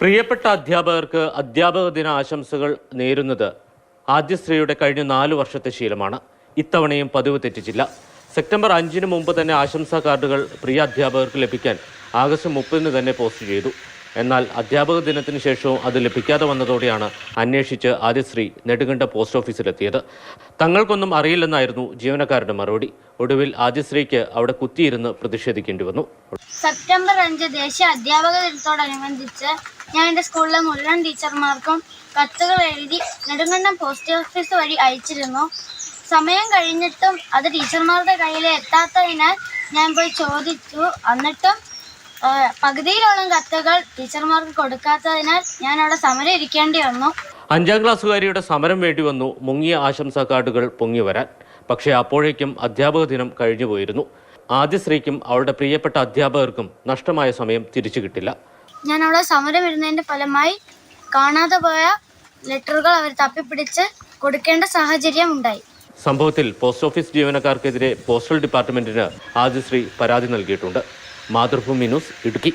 പ്രിയപ്പെട്ട അധ്യാപകർക്ക് അധ്യാപക ദിന ആശംസകൾ നേരുന്നത് ആദ്യശ്രീയുടെ കഴിഞ്ഞ നാല് വർഷത്തെ ശീലമാണ്. ഇത്തവണയും പതിവ് തെറ്റിച്ചില്ല. സെപ്റ്റംബർ അഞ്ചിന് മുമ്പ് തന്നെ ആശംസാ കാർഡുകൾ പ്രിയ അധ്യാപകർക്ക് ലഭിക്കാൻ ആഗസ്റ്റ് മുപ്പതിന് തന്നെ പോസ്റ്റ് ചെയ്തു. എന്നാൽ അധ്യാപക ദിനത്തിന് ശേഷവും അത് ലഭിക്കാതെ വന്നതോടെയാണ് അന്വേഷിച്ച് ആദ്യശ്രീ നെടുങ്കണ്ട പോസ്റ്റ് ഓഫീസിലെത്തിയത്. തങ്ങൾക്കൊന്നും അറിയില്ലെന്നായിരുന്നു ജീവനക്കാരുടെ മറുപടി. ഒടുവിൽ ആദ്യശ്രീക്ക് അവിടെ കുത്തിയിരുന്ന് പ്രതിഷേധിക്കേണ്ടി വന്നു. സെപ്റ്റംബർ അഞ്ച് ദേശീയ അധ്യാപക ദിനത്തോടനുബന്ധിച്ച് ഞാൻ എന്റെ സ്കൂളിലെ മുഴുവൻ ടീച്ചർമാർക്കും കത്തുകൾ എഴുതി നെടുങ്കണ്ടം പോസ്റ്റ് ഓഫീസ് വഴി അയച്ചിരുന്നു. സമയം കഴിഞ്ഞിട്ടും അത് ടീച്ചർമാരുടെ കയ്യിൽ എത്താത്തതിനാൽ ഞാൻ പോയി ചോദിച്ചു. എന്നിട്ടും പകുതിയിലോളം കത്തുകൾ ടീച്ചർമാർക്ക് കൊടുക്കാത്തതിനാൽ ഞാൻ അവിടെ സമരം ഇരിക്കേണ്ടി വന്നു. അഞ്ചാം ക്ലാസ്സുകാരിയുടെ സമരം വേണ്ടി വന്നു. മുങ്ങിയ ആശംസാ കാർഡുകൾ പൊങ്ങി വരാൻ. പക്ഷേ അപ്പോഴേക്കും അധ്യാപക ദിനം കഴിഞ്ഞു പോയിരുന്നു. ആദ്യശ്രീക്കും അവളുടെ പ്രിയപ്പെട്ട അധ്യാപകർക്കും നഷ്ടമായ സമയം തിരിച്ചു കിട്ടില്ല. ഞാൻ അവിടെ സമരം ഇരുന്നതിന്റെ ഫലമായി കാണാതെ പോയ ലെറ്ററുകൾ അവർ തപ്പിപ്പിടിച്ച് കൊടുക്കേണ്ട സാഹചര്യം ഉണ്ടായി. സംഭവത്തിൽ പോസ്റ്റ് ഓഫീസ് ജീവനക്കാർക്കെതിരെ പോസ്റ്റൽ ഡിപ്പാർട്ട്മെന്റിന് ആദ്യശ്രീ പരാതി നൽകിയിട്ടുണ്ട്. മാതൃഭൂമി ന്യൂസ് ഇടുക്കി.